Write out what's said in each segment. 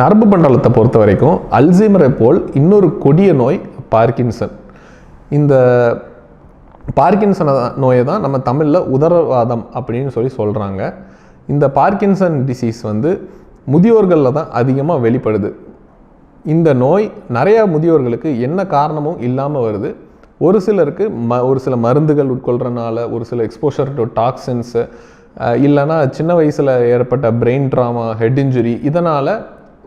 நரம்பு மண்டலத்தை பொறுத்த வரைக்கும் அல்சீமரை போல் இன்னொரு கொடிய நோய் பார்க்கின்சன். இந்த பார்க்கின்சன் நோயை தான் நம்ம தமிழில் உதரவாதம் அப்படின்னு சொல்லி சொல்கிறாங்க இந்த பார்க்கின்சன் டிசீஸ் வந்து முதியோர்களில் தான் அதிகமாக வெளிப்படுது. இந்த நோய் நிறையா முதியோர்களுக்கு என்ன காரணமும் இல்லாமல் வருது. ஒரு சிலருக்கு ம ஒரு சில மருந்துகள் உட்கொள்கிறனால ஒரு சில எக்ஸ்போஷர் டு டாக்ஸின்ஸு இல்லைன்னா சின்ன வயசில் ஏற்பட்ட பிரெயின் ட்ராமா ஹெட் இன்ஜுரி இதனால்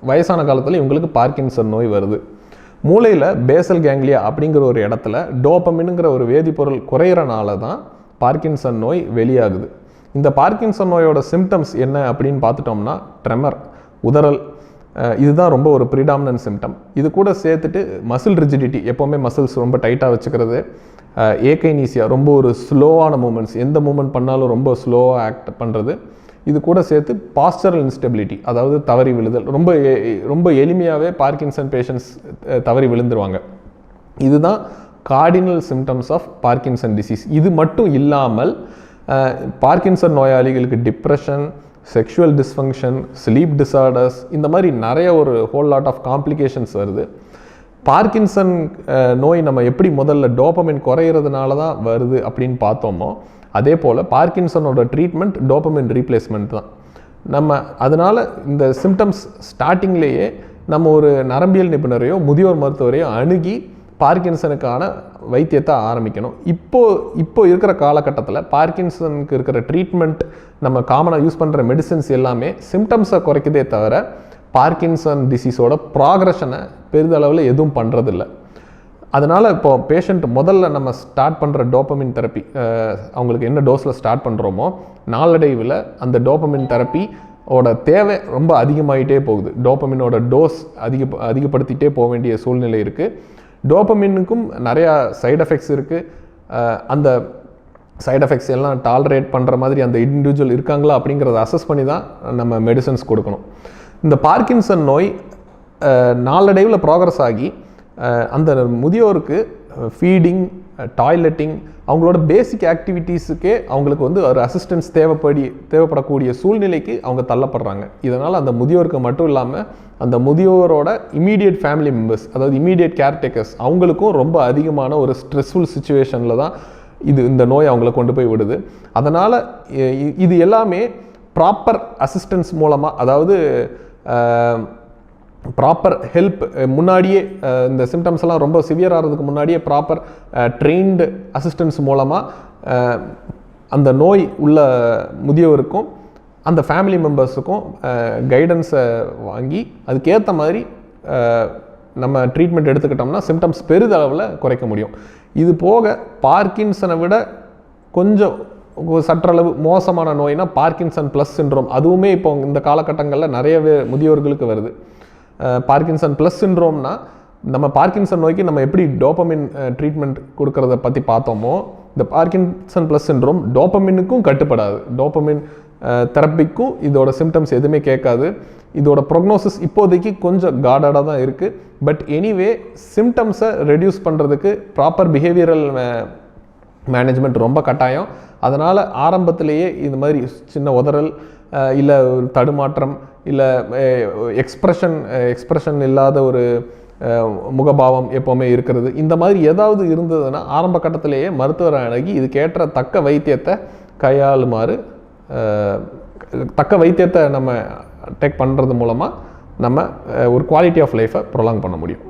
வயசான காலத்தில் இவங்களுக்கு பார்க்கின்சன் நோய் வருது. மூளையில் பேசல் கேங்லியா அப்படிங்கிற ஒரு இடத்துல டோப்பமின்ங்கிற ஒரு வேதிப்பொருள் குறையிறனால தான் பார்க்கின்சன் நோய் வெளியாகுது. இந்த பார்க்கின்சன் நோயோட சிம்டம்ஸ் என்ன அப்படின்னு பார்த்துட்டோம்னா ட்ரெமர் உதறல் இதுதான் ரொம்ப ஒரு ப்ரிடாமினன்ட் சிம்டம் இது கூட சேர்த்துட்டு மசில் ரிஜிடிட்டி எப்போவுமே மசில்ஸ் ரொம்ப டைட்டாக வச்சுக்கிறது ஏகைனீசியா ரொம்ப ஒரு ஸ்லோவான மூமெண்ட்ஸ் எந்த மூமெண்ட் பண்ணாலும் ரொம்ப ஸ்லோவாக ஆக்ட் பண்ணுறது இது கூட சேர்த்து பாஸ்டரல் இன்ஸ்டெபிலிட்டி அதாவது தவறி விழுதல். ரொம்ப எ- ரொம்ப எளிமையாகவே பார்க்கின்சன் பேஷண்ட்ஸ் தவறி விழுந்துருவாங்க. இதுதான் cardinal symptoms of Parkinson disease இது மட்டும் இல்லாமல் பார்க்கின்சன் நோயாளிகளுக்கு depression sexual dysfunction sleep disorders இந்த மாதிரி நிறைய ஒரு ஹோல் லாட் ஆஃப் காம்ப்ளிகேஷன்ஸ் வருது. பார்க்கின்சன் நோய் நம்ம எப்படி முதல்ல டோபமின் குறையிறதுனால தான் வருது அப்படின்னு பார்த்தோமோ அதே போல் பார்க்கின்சனோட ட்ரீட்மெண்ட் டோப்பமின் ரீப்ளேஸ்மெண்ட் தான். நம்ம அதனால் இந்த சிம்டம்ஸ் ஸ்டார்டிங்லேயே நம்ம ஒரு நரம்பியல் நிபுணரையோ முதியோர் மருத்துவரையோ அணுகி பார்க்கின்சனுக்கான வைத்தியத்தை ஆரம்பிக்கணும். இப்போது இப்போ இருக்கிற காலகட்டத்தில் பார்க்கின்சனுக்கு இருக்கிற ட்ரீட்மெண்ட் நம்ம காமனாக யூஸ் பண்ணுற மெடிசின்ஸ் எல்லாமே சிம்டம்ஸை குறைக்குதே தவிர பார்க்கின்சன் டிசீஸோட ப்ராக்ரஷனை பெரிதளவில் எதுவும் பண்ணுறதில்ல அதனால் இப்போ பேஷண்ட் முதல்ல நம்ம ஸ்டார்ட் பண்ணுற டோப்பமின் தெரப்பி அவங்களுக்கு என்ன டோஸில் ஸ்டார்ட் பண்ணுறோமோ நாளடைவில் அந்த டோப்பமின் தெரப்பி ஓட தேவை ரொம்ப அதிகமாகிட்டே போகுது. டோப்பமினோட டோஸ் அதிக அதிகப்படுத்திட்டே போக வேண்டிய சூழ்நிலை இருக்குது டோப்பமினுக்கும் நிறையா சைடு எஃபெக்ட்ஸ் இருக்குது அந்த சைடு எஃபெக்ட்ஸ் எல்லாம் டாலரேட் பண்ணுற மாதிரி அந்த இண்டிவிஜுவல் இருக்காங்களா அப்படிங்கிறத அசஸ் பண்ணி தான் நம்ம மெடிசன்ஸ் கொடுக்கணும். இந்த பார்க்கின்சன் நோய் நாளடைவில் ப்ராக்ரஸ் ஆகி அந்த முதியோருக்கு ஃபீடிங் டாய்லெட்டிங் அவங்களோட பேசிக் ஆக்டிவிட்டீஸுக்கே அவங்களுக்கு வந்து ஒரு அசிஸ்டன்ஸ் தேவைப்படி தேவைப்படக்கூடிய சூழ்நிலைக்கு அவங்க தள்ளப்படுறாங்க. இதனால் அந்த முதியோருக்கு மட்டும் இல்லாமல் அந்த முதியோரோட இமீடியட் ஃபேமிலி மெம்பர்ஸ் அதாவது இமீடியட் கேர்டேக்கர்ஸ் அவங்களுக்கும் ரொம்ப அதிகமான ஒரு ஸ்ட்ரெஸ்ஃபுல் சுச்சுவேஷனில் தான் இது இந்த நோய் அவங்கள கொண்டு போய் விடுது. அதனால் இது எல்லாமே ப்ராப்பர் அசிஸ்டன்ஸ் மூலமாக அதாவது ப்ராப்பர் ஹெல்ப் eh, முன்னாடியே eh, இந்த சிம்டம்ஸ் எல்லாம் ரொம்ப சிவியர் ஆகிறதுக்கு முன்னாடியே ப்ராப்பர் ட்ரெயின்டு அசிஸ்டன்ஸ் மூலமாக அந்த நோய் உள்ள முதியவருக்கும் அந்த ஃபேமிலி மெம்பர்ஸுக்கும் கைடன்ஸை வாங்கி அதுக்கேற்ற மாதிரி eh, நம்ம ட்ரீட்மெண்ட் எடுத்துக்கிட்டோம்னா சிம்டம்ஸ் பெரிதளவில் குறைக்க முடியும். இது போக பார்க்கின்சனை விட கொஞ்சம் சற்றளவு மோசமான நோய்னா பார்க்கின்சன் ப்ளஸ் சின்ரோம். அதுவுமே இப்போ இந்த காலகட்டங்களில் நிறையவே முதியோர்களுக்கு வருது. பார்க்கின்சன் ப்ளஸ் சின்ரோம்னா நம்ம பார்க்கின்சன் நோய்க்கு நம்ம எப்படி டோப்பமின் ட்ரீட்மெண்ட் கொடுக்கறத பற்றி பார்த்தோமோ இந்த பார்க்கின்சன் ப்ளஸ் சின்ரோம் டோப்பமினுக்கும் கட்டுப்படாது. டோப்பமின் தெரப்பிக்கும் இதோட சிம்டம்ஸ் எதுவுமே கேட்காது. இதோட ப்ரொக்னோசிஸ் இப்போதைக்கு கொஞ்சம் காடாடாக தான் இருக்குது பட் எனிவே சிம்டம்ஸை ரெடியூஸ் பண்ணுறதுக்கு ப்ராப்பர் பிஹேவியரல் மேனேஜ்மெண்ட் ரொம்ப கட்டாயம். அதனால் ஆரம்பத்திலேயே இது மாதிரி சின்ன உதறல் இல்லை தடுமாற்றம் இல்லை எக்ஸ்ப்ரெஷன் எக்ஸ்ப்ரெஷன் இல்லாத ஒரு முகபாவம் எப்போவுமே இருக்கிறது. இந்த மாதிரி ஏதாவது இருந்ததுன்னா ஆரம்ப கட்டத்திலேயே மருத்துவரை அணுகி இதுக்கேற்ற தக்க வைத்தியத்தை கையாளுமாறு தக்க வைத்தியத்தை நம்ம டேக் பண்ணுறது மூலமாக நம்ம ஒரு குவாலிட்டி ஆஃப் லைஃப்பை ப்ரொலாங் பண்ண முடியும்.